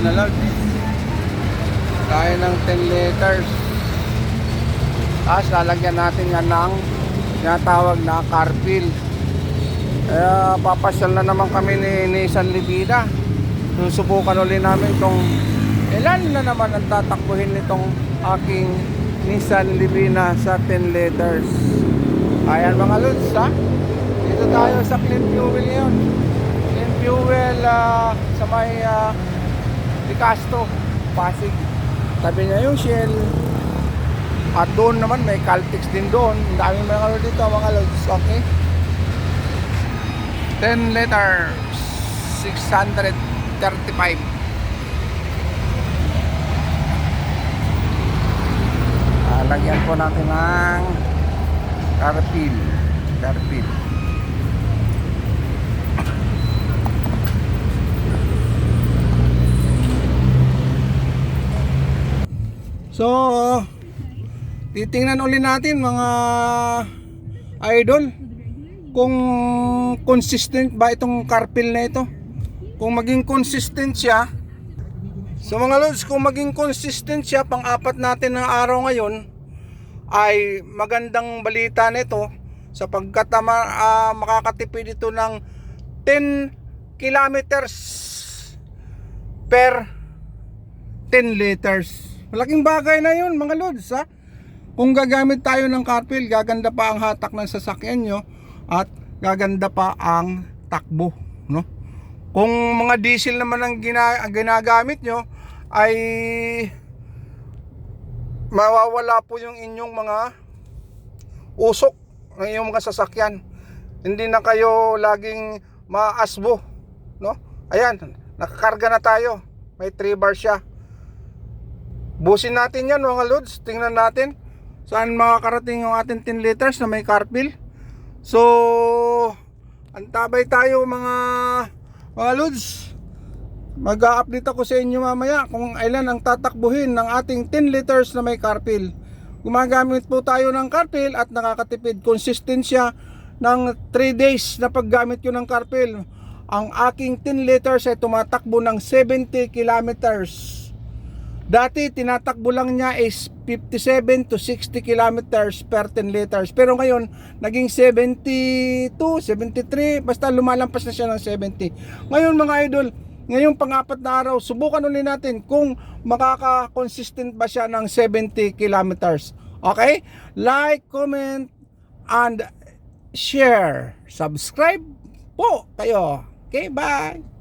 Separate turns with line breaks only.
Na lang. Kaya ng 10 liters. Tapos lalagyan natin nga ng tinatawag na carpil. Kaya papasyal na naman kami ni Nissan Livida. Susubukan ulit namin kung ilan na naman ang tatakbuhin nitong aking Nissan Livina sa 10 liters. Ayan mga lods ha. Dito tayo sa clean fuel ngayon. Clean fuel ah, sa may uh, Licasto, Pasig. Tabi niya yung Shell. At doon naman may Caltex din doon. Ang daming mga lods dito mga lods. Okay. 10 liters 635 Ah, lagyan po natin ng carpil carpil so titingnan uli natin mga idol kung consistent ba itong carpil na ito. Kung maging consistent siya so mga lods kung maging consistent siya pang apat natin ng araw ngayon ay magandang balita nito sapagkat uh, uh, makakatipid ito ng 10 kilometers per 10 liters malaking bagay na yun mga lods ha? Kung gagamit tayo ng carpil gaganda pa ang hatak ng sasakyan nyo at gaganda pa ang takbo no? Kung mga diesel naman ang gina, ginagamit nyo ay mawawala po yung inyong mga usok ng inyong mga sasakyan. Hindi na kayo laging maasbo no? Ayan nakakarga na tayo. May 3 bar siya busin natin yan mga loads tingnan natin saan makakarating yung ating 10 liters na may carpil So, antabay tayo mga mga lods. Mag-a-update ako sa inyo mamaya kung ilan ang tatakbuhin ng ating 10 liters na may carpil. Gumagamit po tayo ng carpil at nakakatipid konsistensya ng 3 days na paggamit ko ng carpil. Ang aking 10 liters ay tumatakbo ng 70 kilometers. Dati tinatakbo lang niya is 57 to 60 kilometers per 10 liters. Pero ngayon naging 72, 73, basta lumalampas na siya ng 70. Ngayon mga idol, ngayong pang-apat na araw, subukan ulit natin kung makaka-consistent ba siya ng 70 kilometers. Okay? Like, comment, and share. Subscribe po kayo. Okay, bye!